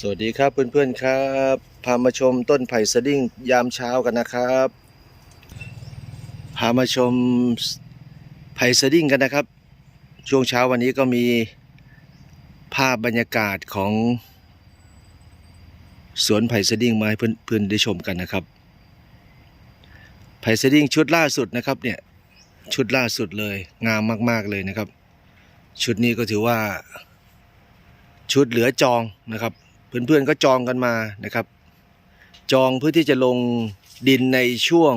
สวัสดีครับเพื่อนๆครับพามาชมต้นไผ่สดิ้งยามเช้ากันนะครับพามาชมไผ่สดิ้งกันนะครับ ช่วงเช้าวันนี้ก็มีภาพบรรยากาศของ สวนไผ่สดิ้งมาให้เพื่อนๆได้ชมกันนะครับไผ่สดิ้งชุดล่าสุดนะครับเนี่ยชุดล่าสุดเลยงามมาก ๆเลยนะครับ ชุดนี้ก็ถือว่าชุดเหลือจองนะครับ เพื่อนๆก็จองกันมานะครับ จองเพื่อที่จะลงดินในช่วง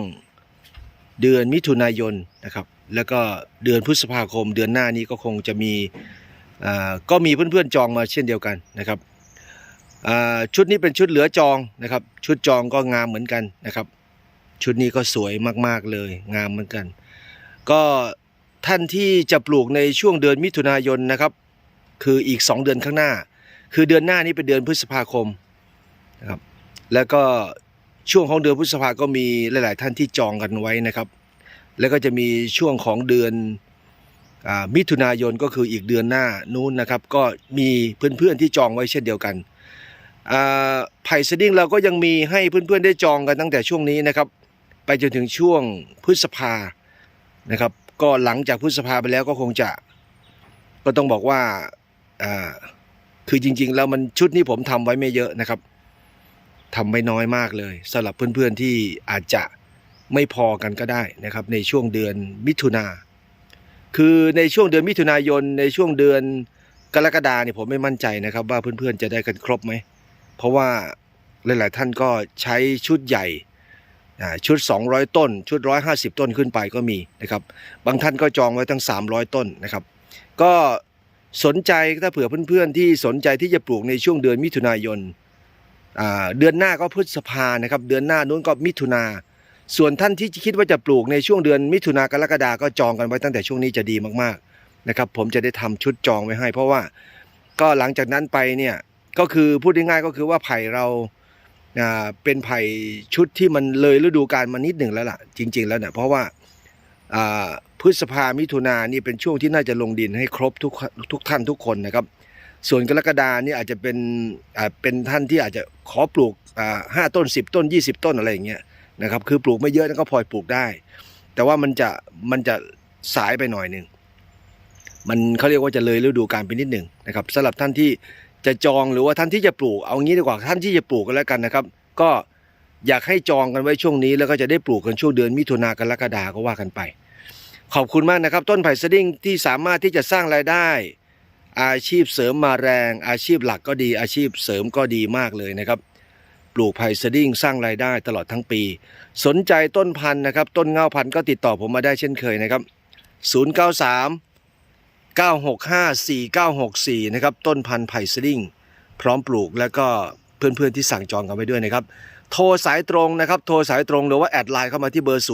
เดือนมิถุนายนนะครับ แล้วก็เดือนพฤษภาคมเดือนหน้านี้ก็คงจะมีอ่าก็มีเพื่อนๆจองมาเช่นเดียวกันนะครับอ่าชุดนี้เป็นชุดเหลือจองนะครับ ชุดจองก็งามเหมือนกันนะครับ ชุดนี้ก็สวยมากๆเลยงามเหมือนกัน ก็ท่านที่จะปลูกในช่วงเดือนมิถุนายนนะครับ คืออีก 2 เดือนข้างหน้า คือเดือนหน้านี้เป็นเดือนพฤษภาคมนะครับแล้วก็ช่วงของเดือนพฤษภาก็มีหลาย ๆ ท่านที่จองกันไว้นะครับ แล้วก็จะมีช่วงของเดือนอมิถุนายนก็คืออีกเดือนหน้านู้นนะครับ ก็มีเพื่อน ๆ ที่จองไว้เช่นเดียวกันอ่าไผ่สดิ้งเราก็ยังมีให้เพื่อน ๆ ได้จองกันตั้งแต่ช่วงนี้นะครับ ไปจนถึงช่วงพฤษภานะครับ ก็หลังจากพฤษภาไปแล้วก็คงจะ ก็ต้องบอกว่าอ่า คือจริง ๆ แล้วมันชุดนี้ผมทำไว้ไม่เยอะนะครับทำไว้น้อยมากเลยสำหรับเพื่อนๆที่อาจจะไม่พอกันก็ได้นะครับ ในช่วงเดือนมิถุนาคือในช่วงเดือนมิถุนายนในช่วงเดือนกรกฎาเนี่ยผมไม่มั่นใจนะครับ ว่าเพื่อนๆจะได้กันครบไหมเพราะว่าหลายๆท่านก็ใช้ชุดใหญ่ชุด 200 ต้น ชุด 150 ต้นขึ้นไปก็มีนะครับ บางท่านก็จองไว้ตั้ง 300 ต้นนะครับ ก็ สนใจถ้าเผื่อเพื่อนๆที่สนใจที่จะปลูกในช่วงเดือนมิถุนายนเดือนหน้าก็พฤษภานะครับ เดือนหน้านู้นก็มิถุนาส่วนท่านที่คิดว่าจะปลูกในช่วงเดือนมิถุนากรกฎาก็จองกันไว้ตั้งแต่ช่วงนี้จะดีมากๆนะครับ ผมจะได้ทำชุดจองไว้ให้ เพราะว่าก็หลังจากนั้นไปเนี่ยก็คือพูดง่ายๆก็คือว่าไผ่เราเป็นไผ่ชุดที่มันเลยฤดูกาลมานิดหนึ่งแล้วล่ะ จริง ๆ แล้วเนี่ยเพราะว่า พฤษภามิถุนานี่เป็นช่วงที่น่าจะลงดินให้ครบทุกทุกท่านทุกคนนะครับ ส่วนกรกฎานี่อาจจะเป็นเป็นท่านที่อาจจะขอปลูกห้าต้นสิบต้นยี่สิบต้นอะไรอย่างเงี้ยนะครับคือปลูกไม่เยอะก็พอปลูกได้ แต่ว่ามันจะมันจะสายไปหน่อยหนึ่งมันเขาเรียกว่าจะเลยฤดูกาลไปนิดหนึ่งนะครับสำหรับท่านที่จะจองหรือว่าท่านที่จะปลูกเอางี้ดีกว่าท่านที่จะปลูกกันแล้วกันนะครับ ก็ อยากให้จองกันไว้ช่วงนี้ แล้วก็จะได้ปลูกกันช่วงเดือนมิถุนากรกฎาก็ว่ากันไป ขอบคุณมากนะครับ ต้นไผ่สดิ้งที่สามารถที่จะสร้างรายได้ อาชีพเสริมมาแรง อาชีพหลักก็ดีอาชีพเสริมก็ดีมากเลยนะครับ ปลูกไผ่สดิ้งสร้างรายได้ตลอดทั้งปี สนใจต้นพันธุ์นะครับ ต้นเงาพันธุ์ก็ติดต่อผมมาได้เช่นเคยนะครับ 093 965 4964 นะครับ ต้นพันธุ์ไผ่สดิ้งพร้อมปลูกแล้วก็เพื่อนๆที่สั่งจองกันไปด้วยนะครับ โทรสายตรงนะครับ โทรสายตรงหรือว่าแอดไลน์เข้ามาที่เบอร์ 093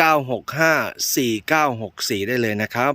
965 4964 ได้เลยนะครับ